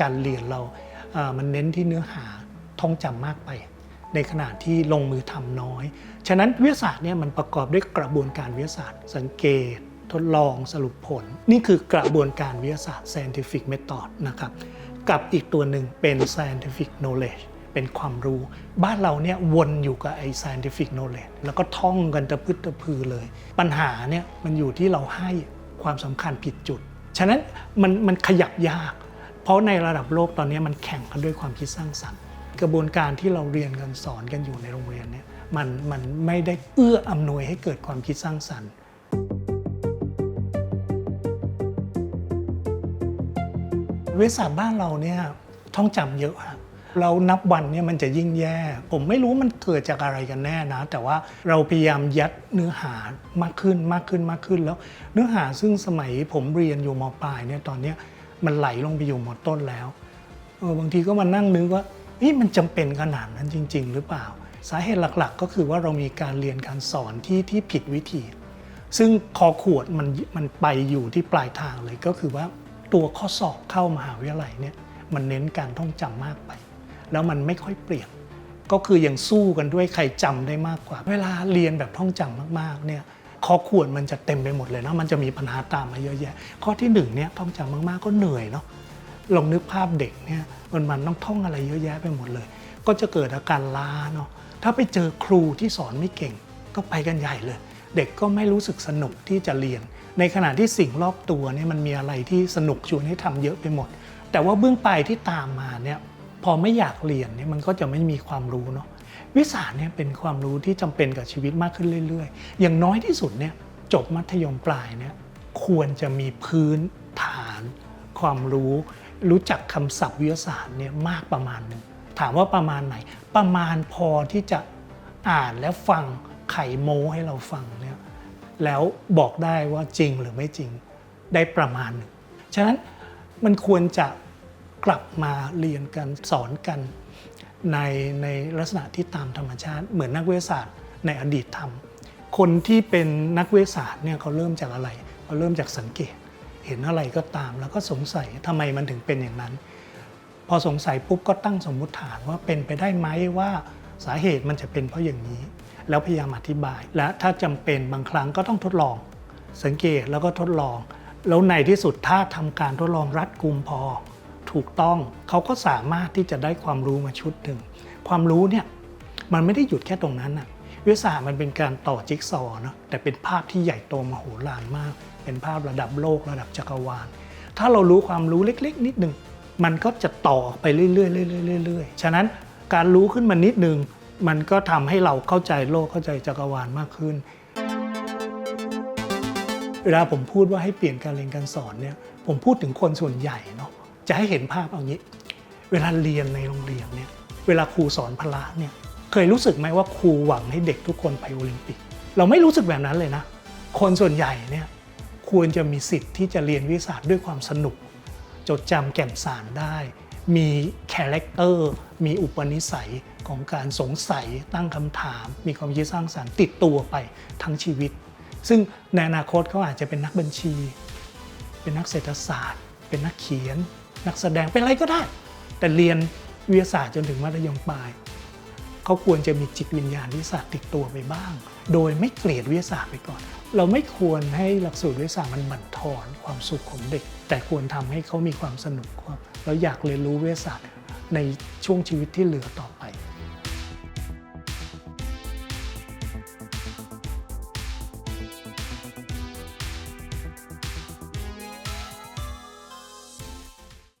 การเรียนเรามันเน้นที่เนื้อหาท่องจำมากไป ในขณะที่ลงมือทำน้อย ฉะนั้นวิทยาศาสตร์เนี่ยมันประกอบด้วยกระบวนการวิทยาศาสตร์ สังเกต ทดลองสรุปผล นี่คือกระบวนการวิทยาศาสตร์ scientific method นะครับกับอีกตัวหนึ่งเป็น scientific knowledge เป็นความรู้ บ้านเราเนี่ยวนอยู่กับไอ้ scientific knowledge แล้วก็ท่องกันตะพึดตะพือเลย ปัญหาเนี่ยมันอยู่ที่เราให้ความสำคัญผิดจุด ฉะนั้นมันมันขยับยาก เพราะในระดับโลกตอนนี้มันแข่งกันด้วยความคิดสร้างสรรค์ กระบวนการที่เราเรียนกันสอนกันอยู่ในโรงเรียนเนี่ยมันมันไม่ได้เอื้ออำนวยให้เกิดความคิดสร้างสรรค์วิทยาศาสตร์บ้านเราเนี่ยท่องจำเยอะฮะเรานับวันเนี่ยมันจะยิ่งแย่ ผมไม่รู้มันเกิดจากอะไรกันแน่นะ แต่ว่าเราพยายามยัดเนื้อหามากขึ้นมากขึ้นมากขึ้นแล้ว เนื้อหาซึ่งสมัยผมเรียนอยู่มปลายเนี่ยตอนเนี้ย มันไหลลงไปอยู่หมดต้นแล้วเออบางทีก็มานั่งนึกว่าเฮ้ยมันจำเป็นขนาดนั้นจริง ๆ หรือเปล่า สาเหตุหลักๆ ก็คือว่าเรามีการเรียนการสอนที่ที่ผิดวิธี ซึ่งคอขวดมันมันไปอยู่ที่ปลายทางเลยก็คือว่าตัวข้อสอบเข้ามหาวิทยาลัยเนี่ยมันเน้นการท่องจำมากไป แล้วมันไม่ค่อยเปลี่ยนก็คือยังสู้กันด้วยใครจำได้มากกว่า เวลาเรียนแบบท่องจำมากๆเนี่ย คอขวดมันจะเต็มไปหมดเลยเนาะมันจะมีปัญหาตามมาเยอะแยะ ข้อที่หนึ่งเนี่ยท่องจำมากๆก็เหนื่อยเนาะลองนึกภาพเด็กเนี่ยมันมันต้องท่องอะไรเยอะแยะไปหมดเลย ก็จะเกิดอาการล้าเนาะถ้าไปเจอครูที่สอนไม่เก่ง ก็ไปกันใหญ่เลย เด็กก็ไม่รู้สึกสนุกที่จะเรียน ในขณะที่สิ่งรอบตัวเนี่ยมันมีอะไรที่สนุกชวนให้ทำเยอะไปหมด แต่ว่าเบื้องปลายที่ตามมาเนี่ยพอไม่อยากเรียนเนี่ยมันก็จะไม่มีความรู้เนาะ วิสาเนี่ยเป็นความรู้ที่จำเป็นกับชีวิตมากขึ้นเรื่อยๆ อย่างน้อยที่สุดเนี่ยจบมัธยมปลายเนี่ยควรจะมีพื้นฐานความรู้รู้จักคำศัพท์วิทยาศาสตร์เนี่ยมากประมาณหนึ่งถามว่าประมาณไหน ประมาณพอที่จะอ่านและฟังไขโม้ให้เราฟังเนี่ยแล้วบอกได้ว่าจริงหรือไม่จริงได้ประมาณหนึ่งฉะนั้นมันควรจะกลับมาเรียนกันสอนกัน ในในลักษณะที่ตามธรรมชาติ เหมือนนักวิทยาศาสตร์ในอดีตทำคนที่เป็นนักวิทยาศาสตร์เนี่ยเขาเริ่มจากอะไรเขาเริ่มจากสังเกต เห็นอะไรก็ตาม แล้วก็สงสัยทำไมมันถึงเป็นอย่างนั้น พอสงสัยปุ๊บก็ตั้งสมมุติฐานว่าเป็นไปได้ไหมว่าสาเหตุมันจะเป็นเพราะอย่างนี้ แล้วพยายามอธิบาย และถ้าจำเป็นบางครั้งก็ต้องทดลอง สังเกตแล้วก็ทดลอง แล้วในที่สุดถ้าทำการทดลองรัดกุมพอ ถูกต้อง เขาก็สามารถที่จะได้ความรู้มาชุดหนึ่งความรู้เนี่ยมันไม่ได้หยุดแค่ตรงนั้นนะวิทยาศาสตร์มันเป็นการต่อจิ๊กซอว์เนอะแต่เป็นภาพที่ใหญ่โตมโหฬารมาก เป็นภาพระดับโลกระดับจักรวาล ถ้าเรารู้ความรู้เล็ก ๆ นิดหนึ่งมันก็จะต่อออกไปเรื่อยๆเรื่อยๆเรื่อยๆฉะนั้นการรู้ขึ้นมานิดหนึ่งมันก็ทำให้เราเข้าใจโลกเข้าใจจักรวาลมากขึ้น เวลาผมพูดว่าให้เปลี่ยนการเรียนการสอนเนี่ยผมพูดถึงคนส่วนใหญ่เนาะ จะให้เห็นภาพเอางี้ เวลาเรียนในโรงเรียนเนี่ยเวลาครูสอนพละเนี่ยเคยรู้สึกไหมว่าครูหวังให้เด็กทุกคนไปโอลิมปิก เราไม่รู้สึกแบบนั้นเลยนะ คนส่วนใหญ่เนี่ยควรจะมีสิทธิ์ที่จะเรียนวิทยาด้วยความสนุก จดจำแก่นสารได้ มีคาแรคเตอร์มีอุปนิสัยของการสงสัยตั้งคำถาม มีความคิดสร้างสารรค์ติดตัวไปทั้งชีวิต ซึ่งในอนาคตเขาอาจจะเป็นนักบัญชี เป็นนักเศรษฐศาสตร์ เป็นนักเขียน นักแสดงเป็นอะไรก็ได้ แต่เรียนวิทยาศาสตร์จนถึงมัธยมปลายเขาควรจะมีจิตวิญญาณวิทยาศาสตร์ติดตัวไปบ้าง โดยไม่เกลียดวิทยาศาสตร์ไปก่อน เราไม่ควรให้หลักสูตรวิทยาศาสตร์มันบั่นทอนความสุขของเด็ก แต่ควรทำให้เขามีความสนุกความแล้วอยากเรียนรู้วิทยาศาสตร์ในช่วงชีวิตที่เหลือต่อไป